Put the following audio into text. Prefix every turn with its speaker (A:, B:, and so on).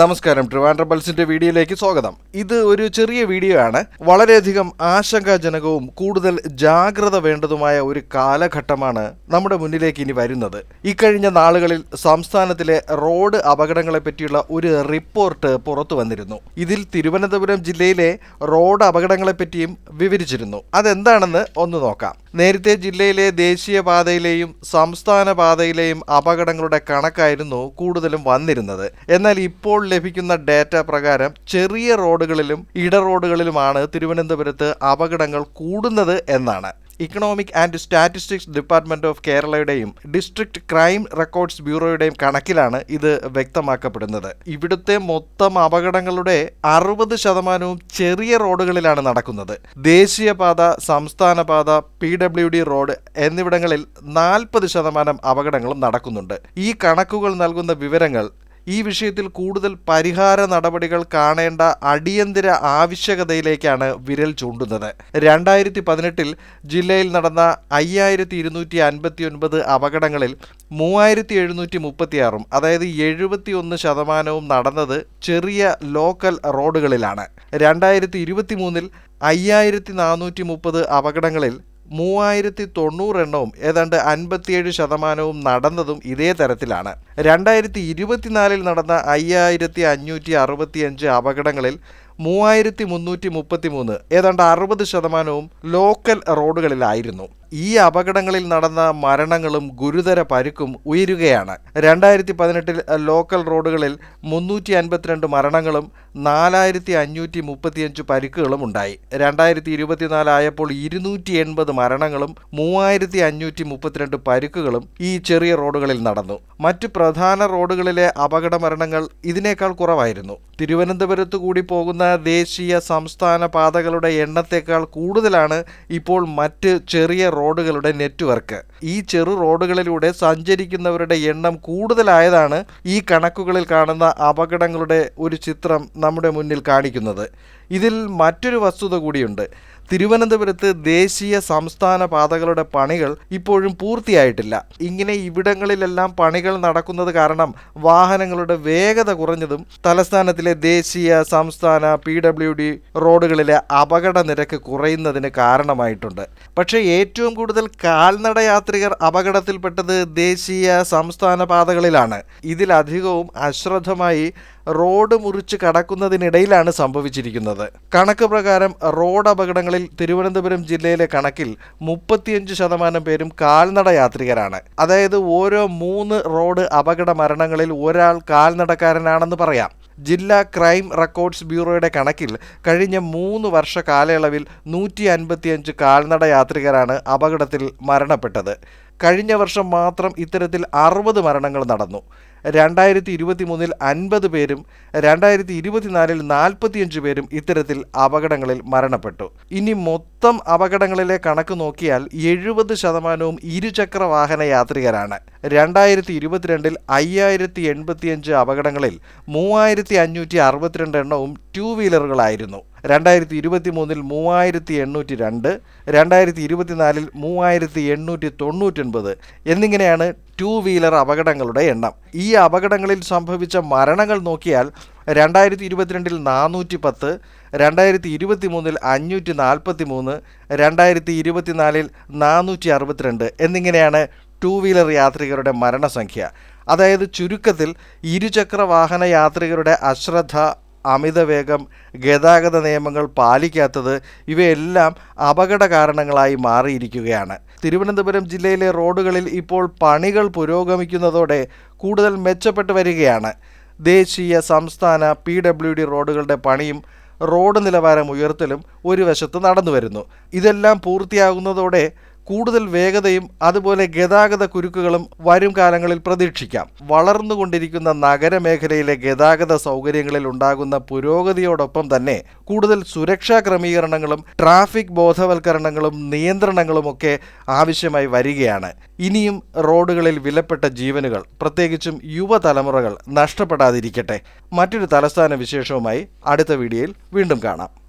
A: നമസ്കാരം. ട്രിവാൻഡ്രം പൾസിന്റെ വീഡിയോയിലേക്ക് സ്വാഗതം. ഇത് ഒരു ചെറിയ വീഡിയോ ആണ്. വളരെയധികം ആശങ്കാജനകവും കൂടുതൽ ജാഗ്രത വേണ്ടതുമായ ഒരു കാലഘട്ടമാണ് നമ്മുടെ മുന്നിലേക്ക് ഇനി വരുന്നത്. ഇക്കഴിഞ്ഞ നാളുകളിൽ സംസ്ഥാനത്തിലെ റോഡ് അപകടങ്ങളെ പറ്റിയുള്ള ഒരു റിപ്പോർട്ട് പുറത്തു വന്നിരുന്നു. ഇതിൽ തിരുവനന്തപുരം ജില്ലയിലെ റോഡ് അപകടങ്ങളെ പറ്റിയും വിവരിച്ചിരുന്നു. അതെന്താണെന്ന് ഒന്ന് നോക്കാം. നേരത്തെ ജില്ലയിലെ ദേശീയപാതയിലെയും സംസ്ഥാന പാതയിലെയും അപകടങ്ങളുടെ കണക്കായിരുന്നു കൂടുതലും വന്നിരുന്നത്. എന്നാൽ ഇപ്പോൾ ലഭിക്കുന്ന ഡാറ്റ പ്രകാരം ചെറിയ റോഡുകളിലും ഇട റോഡുകളിലുമാണ് തിരുവനന്തപുരത്ത് അപകടങ്ങൾ കൂടുന്നത് എന്നാണ്. Economic and statistics department of കേരളയുടെയും district crime records ബ്യൂറോയുടെയും കണക്കിലാണ് ഇത് വ്യക്തമാക്കപ്പെടുന്നത്. ഇവിടുത്തെ മൊത്തം അപകടങ്ങളുടെ അറുപത് ശതമാനവും ചെറിയ റോഡുകളിലാണ് നടക്കുന്നത്. ദേശീയപാത സംസ്ഥാനപാത പി ഡബ്ല്യു ഡി റോഡ് എന്നിവിടങ്ങളിൽ നാൽപ്പത് ശതമാനം അപകടങ്ങളും നടക്കുന്നുണ്ട്. ഈ കണക്കുകൾ നൽകുന്ന വിവരങ്ങൾ ഈ വിഷയത്തിൽ കൂടുതൽ പരിഹാര നടപടികൾ കാണേണ്ട അടിയന്തര ആവശ്യകതയിലേക്കാണ് വിരൽ ചൂണ്ടുന്നത്. രണ്ടായിരത്തി പതിനെട്ടിൽ ജില്ലയിൽ നടന്ന അയ്യായിരത്തി ഇരുന്നൂറ്റി അൻപത്തി ഒൻപത് അപകടങ്ങളിൽ മൂവായിരത്തി എഴുന്നൂറ്റി മുപ്പത്തിയാറും അതായത് എഴുപത്തി ഒന്ന് ശതമാനവും നടന്നത് ചെറിയ ലോക്കൽ റോഡുകളിലാണ്. രണ്ടായിരത്തി ഇരുപത്തി മൂന്നിൽ അയ്യായിരത്തി നാനൂറ്റി മുപ്പത് അപകടങ്ങളിൽ മൂവായിരത്തി തൊണ്ണൂറ് എണ്ണവും ഏതാണ്ട് അൻപത്തിയേഴ് ശതമാനവും നടന്നതും ഇതേ തരത്തിലാണ്. രണ്ടായിരത്തി ഇരുപത്തിനാലിൽ നടന്ന അയ്യായിരത്തി അഞ്ഞൂറ്റി അറുപത്തിയഞ്ച് അപകടങ്ങളിൽ മൂവായിരത്തി മുന്നൂറ്റി മുപ്പത്തി മൂന്ന് ഏതാണ്ട് അറുപത് ശതമാനവും ലോക്കൽ റോഡുകളിലായിരുന്നു. ഈ അപകടങ്ങളിൽ നടന്ന മരണങ്ങളും ഗുരുതര പരുക്കും ഉയരുകയാണ്. രണ്ടായിരത്തി പതിനെട്ടിൽ ലോക്കൽ റോഡുകളിൽ മുന്നൂറ്റി അൻപത്തിരണ്ട് മരണങ്ങളും നാലായിരത്തി അഞ്ഞൂറ്റി മുപ്പത്തിയഞ്ച് പരിക്കുകളും ഉണ്ടായി. രണ്ടായിരത്തി ഇരുപത്തിനാലായപ്പോൾ ഇരുന്നൂറ്റി എൺപത് മരണങ്ങളും മൂവായിരത്തി അഞ്ഞൂറ്റി മുപ്പത്തിരണ്ട് പരിക്കുകളും ഈ ചെറിയ റോഡുകളിൽ നടന്നു. മറ്റ് പ്രധാന റോഡുകളിലെ അപകട മരണങ്ങൾ ഇതിനേക്കാൾ കുറവായിരുന്നു. തിരുവനന്തപുരത്ത് കൂടി പോകുന്ന ദേശീയ സംസ്ഥാന പാതകളുടെ എണ്ണത്തേക്കാൾ കൂടുതലാണ് ഇപ്പോൾ മറ്റ് ചെറിയ റോഡുകളുടെ നെറ്റ്വർക്ക്. ഈ ചെറു റോഡുകളിലൂടെ സഞ്ചരിക്കുന്നവരുടെ എണ്ണം കൂടുതലായതാണ് ഈ കണക്കുകളിൽ കാണുന്ന അപകടങ്ങളുടെ ഒരു ചിത്രം നമ്മുടെ മുന്നിൽ കാണിക്കുന്നത്. ഇതിൽ മറ്റൊരു വസ്തുത കൂടിയുണ്ട്. തിരുവനന്തപുരത്ത് ദേശീയ സംസ്ഥാന പാതകളുടെ പണികൾ ഇപ്പോഴും പൂർത്തിയായിട്ടില്ല. ഇങ്ങനെ ഇവിടങ്ങളിലെല്ലാം പണികൾ നടക്കുന്നത് കാരണം വാഹനങ്ങളുടെ വേഗത കുറഞ്ഞതും തലസ്ഥാനത്തിലെ ദേശീയ സംസ്ഥാന പി ഡബ്ല്യു ഡി റോഡുകളിലെ അപകട നിരക്ക് കുറയുന്നതിന് കാരണമായിട്ടുണ്ട്. പക്ഷേ ഏറ്റവും കൂടുതൽ കാൽനട യാത്രികർ അപകടത്തിൽപ്പെട്ടത് ദേശീയ സംസ്ഥാന പാതകളിലാണ്. ഇതിലധികവും അശ്രദ്ധമായി റോഡ് മുറിച്ച് കടക്കുന്നതിനിടയിലാണ് സംഭവിച്ചിരിക്കുന്നത്. കണക്ക് പ്രകാരം റോഡ് അപകടങ്ങളിൽ തിരുവനന്തപുരം ജില്ലയിലെ കണക്കിൽ മുപ്പത്തിയഞ്ച് ശതമാനം പേരും കാൽനട യാത്രികരാണ് അതായത് ഓരോ മൂന്ന് റോഡ് അപകട മരണങ്ങളിൽ ഒരാൾ കാൽനടക്കാരനാണെന്ന് പറയാം. ജില്ലാ ക്രൈം റെക്കോർഡ്സ് ബ്യൂറോയുടെ കണക്കിൽ കഴിഞ്ഞ മൂന്ന് വർഷ കാലയളവിൽ നൂറ്റി അൻപത്തിയഞ്ച് കാൽനട യാത്രികരാണ് അപകടത്തിൽ മരണപ്പെട്ടത്. കഴിഞ്ഞ വർഷം മാത്രം ഇത്തരത്തിൽ അറുപത് മരണങ്ങൾ നടന്നു. രണ്ടായിരത്തി ഇരുപത്തി മൂന്നിൽ അൻപത് പേരും രണ്ടായിരത്തി ഇരുപത്തിനാലിൽ നാൽപ്പത്തിയഞ്ച് പേരും ഇത്തരത്തിൽ അപകടങ്ങളിൽ മരണപ്പെട്ടു. ഇനി മൊത്തം അപകടങ്ങളിലെ കണക്ക് നോക്കിയാൽ എഴുപത് ശതമാനവും ഇരുചക്ര വാഹന യാത്രികരാണ്. രണ്ടായിരത്തി ഇരുപത്തിരണ്ടിൽ അയ്യായിരത്തി എൺപത്തിയഞ്ച് അപകടങ്ങളിൽ മൂവായിരത്തി അഞ്ഞൂറ്റി അറുപത്തിരണ്ട് എണ്ണവും ടു വീലറുകളായിരുന്നു. രണ്ടായിരത്തി ഇരുപത്തി മൂന്നിൽ മൂവായിരത്തി എണ്ണൂറ്റി രണ്ട് രണ്ടായിരത്തി ഇരുപത്തിനാലിൽ മൂവായിരത്തി എണ്ണൂറ്റി തൊണ്ണൂറ്റൊൻപത് എന്നിങ്ങനെയാണ് ടു വീലർ അപകടങ്ങളുടെ എണ്ണം. ഈ അപകടങ്ങളിൽ സംഭവിച്ച മരണങ്ങൾ നോക്കിയാൽ രണ്ടായിരത്തി ഇരുപത്തിരണ്ടിൽ നാനൂറ്റി പത്ത് രണ്ടായിരത്തി ഇരുപത്തി മൂന്നിൽ അഞ്ഞൂറ്റി നാൽപ്പത്തി മൂന്ന് രണ്ടായിരത്തി ഇരുപത്തിനാലിൽ നാനൂറ്റി അറുപത്തിരണ്ട് എന്നിങ്ങനെയാണ് ടു വീലർ യാത്രികരുടെ മരണസംഖ്യ. അതായത് ചുരുക്കത്തിൽ ഇരുചക്ര വാഹന യാത്രികരുടെ അശ്രദ്ധ അമിതവേഗം ഗതാഗത നിയമങ്ങൾ പാലിക്കാത്തത് ഇവയെല്ലാം അപകട കാരണങ്ങളായി മാറിയിരിക്കുകയാണ്. തിരുവനന്തപുരം ജില്ലയിലെ റോഡുകളിൽ ഇപ്പോൾ പണികൾ പുരോഗമിക്കുന്നതോടെ കൂടുതൽ മെച്ചപ്പെട്ടു വരികയാണ്. ദേശീയ സംസ്ഥാന പി ഡബ്ല്യു ഡി റോഡുകളുടെ പണിയും റോഡ് നിലവാരം ഉയർത്തലും ഒരു വശത്ത് നടന്നു വരുന്നു ഇതെല്ലാം പൂർത്തിയാകുന്നതോടെ കൂടുതൽ വേഗതയും അതുപോലെ ഗതാഗത കുരുക്കുകളും വരും കാലങ്ങളിൽ പ്രതീക്ഷിക്കാം. വളർന്നുകൊണ്ടിരിക്കുന്ന നഗരമേഖലയിലെ ഗതാഗത സൗകര്യങ്ങളിൽ ഉണ്ടാകുന്ന പുരോഗതിയോടൊപ്പം തന്നെ കൂടുതൽ സുരക്ഷാ ക്രമീകരണങ്ങളും ട്രാഫിക് ബോധവൽക്കരണങ്ങളും നിയന്ത്രണങ്ങളും ഒക്കെ ആവശ്യമായി വരികയാണ്. ഇനിയും റോഡുകളിൽ വിലപ്പെട്ട ജീവനുകൾ പ്രത്യേകിച്ചും യുവതലമുറകൾ നഷ്ടപ്പെടാതിരിക്കട്ടെ. മറ്റൊരു തലസ്ഥാന വിശേഷവുമായി അടുത്ത വീഡിയോയിൽ വീണ്ടും കാണാം.